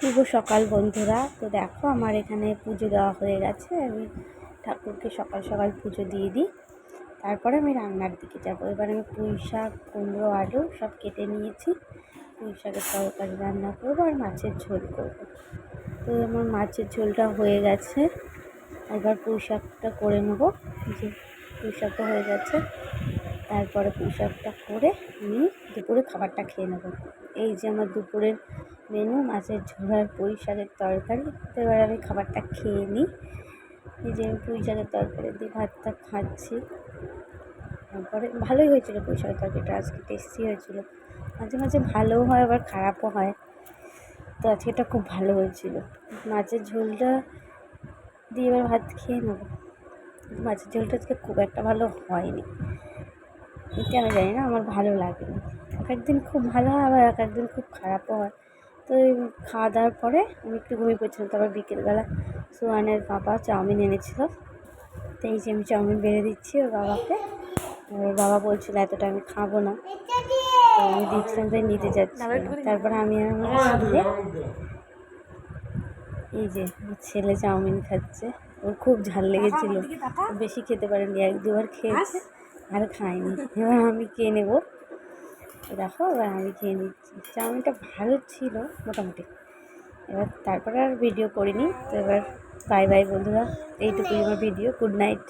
শুভ সকাল বন্ধুরা। তো দেখো আমার এখানে পুজো দেওয়া হয়ে গেছে। আমি ঠাকুরকে সকাল সকাল পুজো দিয়ে দিই। তারপরে আমি রান্নার দিকে যাব। এবার আমি পুঁই শাক, কুমড়ো, আলু সব কেটে নিয়েছি। পুঁই শাকের তরকারি রান্না করব আর মাছের ঝোল করব। তো আমার মাছের ঝোলটা হয়ে গেছে। এবার পুঁই শাকটা করে নেব। যে পুঁই শাকটা হয়ে গেছে। তারপরে পুঁই শাকটা করে আমি দুপুরে খাবারটা খেয়ে নেব। এই যে আমার দুপুরের মেনু, মাছের ঝোল আর পুঁই শাকের তরকারি তো এবার আমি খাবারটা খেয়ে নিই। যে আমি পুঁই শাকের তরকারি দিয়ে ভাতটা খাচ্ছি। তারপরে ভালোই হয়েছিল পুঁই শাকের তরকারিটা, আজকে টেস্টি হয়েছিল। মাঝে মাঝে ভালোও হয়, আবার খারাপও হয়। তো আজকেটা খুব ভালো হয়েছিল। মাছের ঝোলটা দিয়ে এবার ভাত খেয়ে নেব। মাছের ঝোলটা আজকে খুব একটা ভালো হয়নি। কেন জানি না, আমার ভালো লাগেনি। এক একদিন খুব ভালো হয়, আবার এক একদিন খুব খারাপও হয়। তো খাওয়া দাওয়ার পরে আমি একটু ঘুমিয়ে পড়ছিলাম, তারপর বিকেলবেলা সোহানের বাবা চাউমিন এনেছিল। তো এই যে আমি চাউমিন বেড়ে দিচ্ছি ওর বাবাকে। ওর বাবা বলছিল, এতটা আমি খাব না। তো আমি দিচ্ছিলাম তাই নিতে যাচ্ছি তারপরে আমি আমার এই যে ছেলে চাউমিন খাচ্ছে। ওর খুব ঝাল লেগেছিল। বেশি খেতে পারেনি, এক দুবার খেয়েছে, আর খায়নি। এবার আমি খেয়ে নেব। দেখো, এবার আমি খেয়ে নিচ্ছি। চাউমিনটা ভালো ছিল, মোটামুটি। এবার তারপরে আর ভিডিও করিনি, তো এবার বাই বাই বন্ধুরা, এইটুকুই আমার ভিডিও গুড নাইট